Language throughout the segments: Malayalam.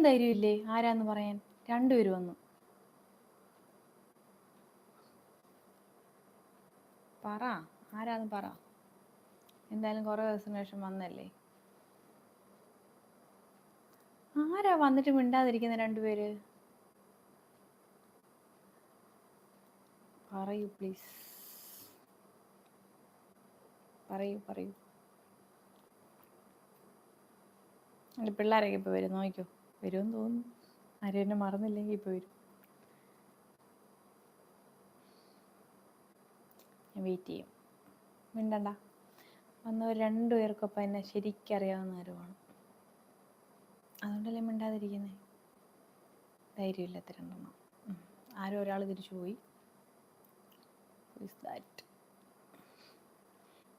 നിനക്കും ധൈര്യമില്ലേ? ആരാന്ന് പറയാൻ? രണ്ടുപേരും വന്നു. പറ. ആരാന്ന് പറ. എന്തായാലും കുറേ ദിവസത്തിന് ശേഷം വന്നല്ലേ? ആരാ വന്നിട്ട് മിണ്ടാതിരിക്കുന്ന രണ്ടുപേര്? പറയൂ പ്ലീസ്. പറയൂ പറയൂ. എന്റെ പിള്ളേരൊക്കെ ഇപ്പോൾ വരും. നോക്കിക്കോ. വരുമെന്ന് തോന്നുന്നു. ആരും എന്നെ മറന്നില്ലെങ്കിൽ ഇപ്പോൾ വരും. ഞാൻ വെയിറ്റ് ചെയ്യും. മിണ്ടണ്ട. വന്നവർ രണ്ടുപേർക്കൊപ്പം എന്നെ ശരിക്കറിയാവുന്നവരുമാണ് അതുകൊണ്ടല്ലേ മിണ്ടാതിരിക്കുന്നത് ധൈര്യമില്ലാത്ത രണ്ടെണ്ണം. ആരോ ഒരാൾ തിരിച്ചു പോയി ദാറ്റ്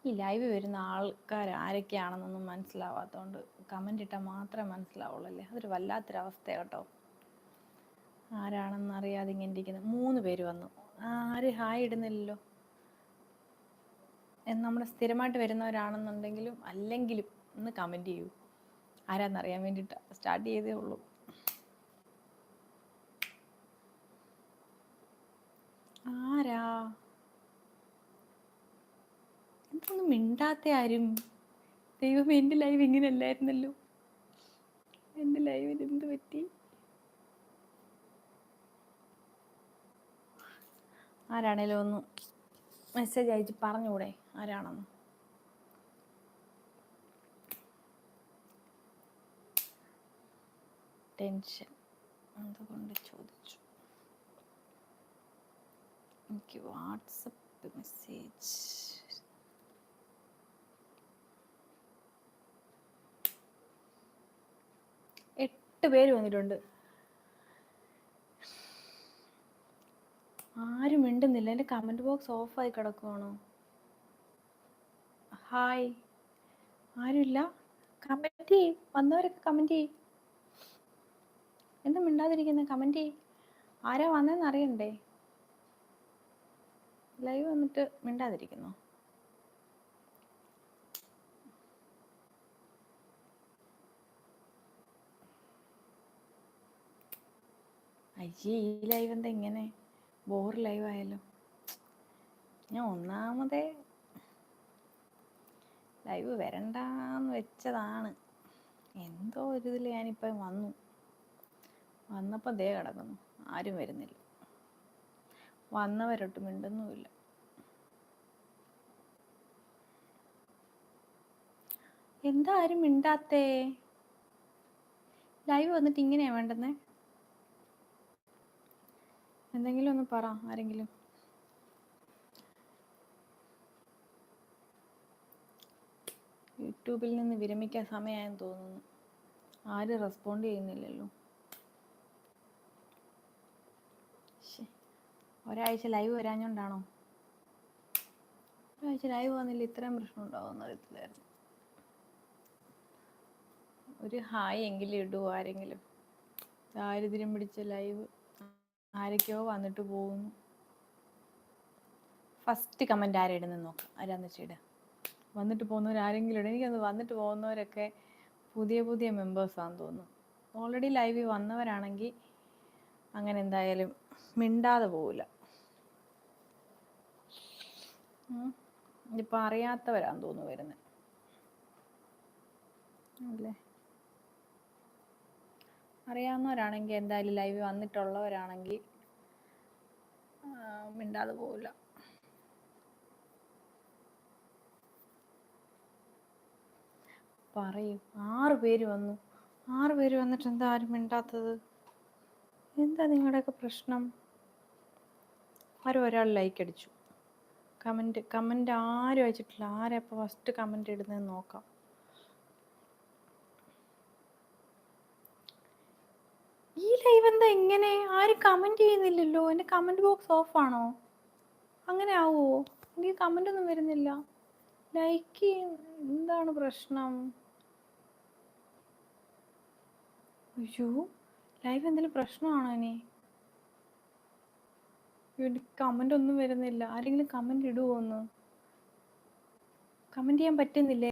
ഈ ലൈവ് വരുന്ന ആൾക്കാർ ആരൊക്കെയാണെന്നൊന്നും മനസ്സിലാവാത്തതുകൊണ്ട് കമന്റ് ഇട്ടാൽ മാത്രമേ മനസ്സിലാവുള്ളൂ അല്ലേ അതൊരു വല്ലാത്തൊരവസ്ഥ കേട്ടോ. ആരാണെന്ന് അറിയാതെ ഇങ്ങനെ ഇരിക്കുന്നത് മൂന്ന് പേര് വന്നു. ആര് ഹായ് ഇടുന്നില്ലല്ലോ? നമ്മുടെ സ്ഥിരമായിട്ട് വരുന്നവരാണെന്നുണ്ടെങ്കിലും അല്ലെങ്കിലും ഒന്ന് കമന്റ് ചെയ്യൂ. ആരാന്നറിയാൻ വേണ്ടിയിട്ട് സ്റ്റാർട്ട് ചെയ്തേ ഉള്ളൂ. ആരാ? എന്തൊന്നും മിണ്ടാത്ത ആരും. ദൈവം എന്റെ ലൈവ് ഇങ്ങനെ അല്ലായിരുന്നല്ലോ എന്റെ ലൈവിന് എന്ത് പറ്റി? ആരാണേലും ഒന്ന് മെസ്സേജ് അയച്ച് പറഞ്ഞുകൂടെ? ആരാണെന്ന്? ടെൻഷൻ അതുകൊണ്ട് ചോദിച്ചു. എനിക്ക് വാട്സപ്പ് മെസ്സേജ് എട്ട് പേര് വന്നിട്ടുണ്ട്. ആരും മിണ്ടുന്നില്ല. എന്റെ കമന്റ് ബോക്സ് ഓഫായി കിടക്കുവാണോ? ഹായ് ആരുമില്ല? കമന്റ് ചെയ്യും. വന്നവരൊക്കെ കമന്റ് ചെയ്യും. എന്താ മിണ്ടാതിരിക്കുന്നത് കമന്റ് ചെയ്യും. ആരാ വന്നതെന്ന് അറിയണ്ടേ? ലൈവ് വന്നിട്ട് മിണ്ടാതിരിക്കുന്നു? അയ്യേ ഈ ലൈവ് എന്താ ഇങ്ങനെ? ബോർ ലൈവ് ആയല്ലോ ഞാൻ ഒന്നാമതേ ലൈവ് വരണ്ടെന്ന് വെച്ചതാണ്. എന്തോ ഒരു ഇതിൽ ഞാനിപ്പം വന്നു. വന്നപ്പോൾ ദേ കിടക്കുന്നു. ആരും വരുന്നില്ല. വന്നവരൊട്ടും മിണ്ടുന്നുമില്ല. എന്താ ആരും മിണ്ടാത്തേ? ലൈവ് വന്നിട്ട് ഇങ്ങനെയാ വേണ്ടുന്നേ? എന്തെങ്കിലും ഒന്ന് പറ ആരെങ്കിലും. യൂട്യൂബിൽ നിന്ന് വിരമിക്കാൻ സമയമായെന്ന് തോന്നുന്നു. ആരും റെസ്പോണ്ട് ചെയ്യുന്നില്ലല്ലോ. ഒരാഴ്ച ലൈവ് വരാഞ്ഞോണ്ടാണോ? ഒരാഴ്ച ലൈവ് വന്നില്ല ഇത്രയും പ്രശ്നം അറിയത്തില്ലായിരുന്നു. ഒരു ഹായ് എങ്കിലും ഇടുവോ ആരെങ്കിലും. ദാരിദ്ര്യം പിടിച്ച ലൈവ്. ആരൊക്കെയോ വന്നിട്ട് പോകുന്നു. ഫസ്റ്റ് കമന്റ് ആരാ ഇടുന്നത് നോക്കാം. ആരാന്ന് വെച്ചിട. വന്നിട്ട് പോകുന്നവർ ആരെങ്കിലും ഇടും എനിക്കത് വന്നിട്ട് പോകുന്നവരൊക്കെ പുതിയ പുതിയ മെമ്പേഴ്സാന്ന് തോന്നുന്നു. ഓൾറെഡി ലൈവിൽ വന്നവരാണെങ്കിൽ അങ്ങനെ എന്തായാലും മിണ്ടാതെ പോവില്ല ഇപ്പം അറിയാത്തവരാന്ന് തോന്നുന്നു വരുന്നത് അല്ലേ? അറിയാവുന്നവരാണെങ്കിൽ എന്തായാലും ലൈവ് വന്നിട്ടുള്ളവരാണെങ്കിൽ മിണ്ടാതെ പോവില്ല. പറയൂ ആറ് പേര് വന്നു. ആറ് പേര് വന്നിട്ട് എന്താ ആരും മിണ്ടാത്തത്? എന്താ നിങ്ങളുടെയൊക്കെ പ്രശ്നം? ആരും ഒരാൾ ലൈക്ക് അടിച്ചു. കമന്റ് കമന്റ് ആരും അയച്ചിട്ടില്ല. ആരാ ഇപ്പോൾ ഫസ്റ്റ് കമന്റ് ഇടുന്നതെന്ന് നോക്കാം ഈ ലൈവ് എന്താ ഇങ്ങനെ ആരും കമന്റ് ചെയ്യുന്നില്ലല്ലോ. എന്റെ കമന്റ് ബോക്സ് ഓഫാണോ അങ്ങനെ ആവുമോ എനിക്ക് കമന്റ് ഒന്നും വരുന്നില്ല. ലൈക്ക് എന്താണ് പ്രശ്നം? അയ്യോ. ലൈവ് എന്തെങ്കിലും പ്രശ്നമാണോ ഇനി? കമന്റ് ഒന്നും വരുന്നില്ല. ആരെങ്കിലും കമന്റ് ഇടുമോ ഒന്ന്? കമന്റ് ചെയ്യാൻ പറ്റുന്നില്ലേ?